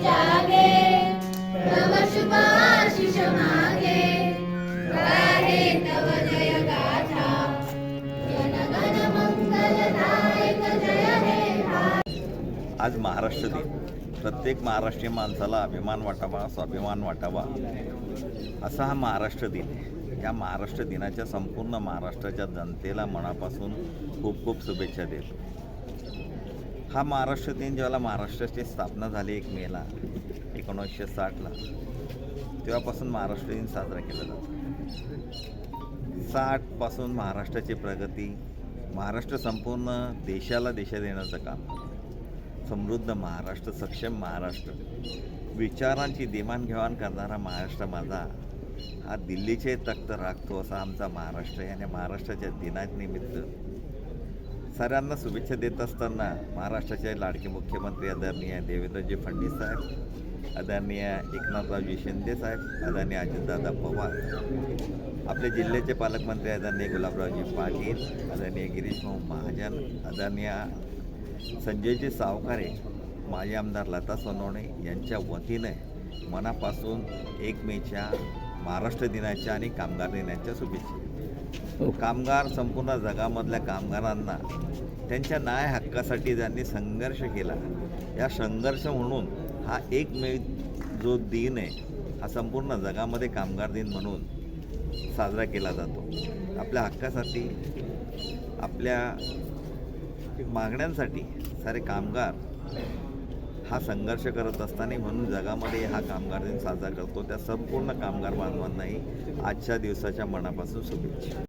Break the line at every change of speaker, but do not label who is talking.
जागे। शुभ मागे। गाहे तव जय गाथा। मंगलदायक जय हे
आज महाराष्ट्र दिन. प्रत्येक महाराष्ट्रीय माणसाला अभिमान वाटावा स्वाभिमान वाटावा. असा हा महाराष्ट्र दिन आहे. या महाराष्ट्र दिनाच्या संपूर्ण महाराष्ट्राच्या जनतेला मनापासून खूप खूप शुभेच्छा देतो. हा महाराष्ट्र दिन ज्यावेळेला महाराष्ट्राची स्थापना झाली एक मेला एकोणीसशे साठला. तेव्हापासून महाराष्ट्र दिन साजरा केला जातो. साठपासून महाराष्ट्राची प्रगती महाराष्ट्र संपूर्ण देशाला दिशा देण्याचं काम. समृद्ध महाराष्ट्र सक्षम महाराष्ट्र. विचारांची देवाणघेवाण करणारा महाराष्ट्र माझा हा दिल्लीचे तख्त राखतो असा आमचा महाराष्ट्र याने आणि महाराष्ट्राच्या दिनानिमित्त साऱ्यांना शुभेच्छा देत असताना महाराष्ट्राचे लाडके मुख्यमंत्री आदरणीय देवेंद्रजी फडणवीस साहेब आदरणीय एकनाथरावजी शिंदे साहेब आदरणीय अजितदादा पवार आपले जिल्ह्याचे पालकमंत्री आदरणीय गुलाबरावजी पाटील आदरणीय गिरीश भाऊ महाजन आदरणीय संजयजी सावकारे माजी आमदार लता सोनवणे यांच्या वतीने मनापासून एक मेच्या महाराष्ट्र दिनाच्या आणि कामगार दिनाच्या शुभेच्छा. कामगार संपूर्ण जगामधल्या कामगारांना त्यांच्या न्याय हक्कासाठी ज्यांनी संघर्ष केला. या संघर्ष म्हणून हा एक मे जो दिन आहे हा संपूर्ण जगामध्ये कामगार दिन म्हणून साजरा केला जातो. आपल्या हक्कासाठी आपल्या मागण्यांसाठी सारे कामगार हा संघर्ष करत असताना म्हणून जगामध्ये हा कामगार दिन साजरा करतो. त्या संपूर्ण कामगार बांधवांनाही आजच्या दिवसाच्या मनापासून शुभेच्छा.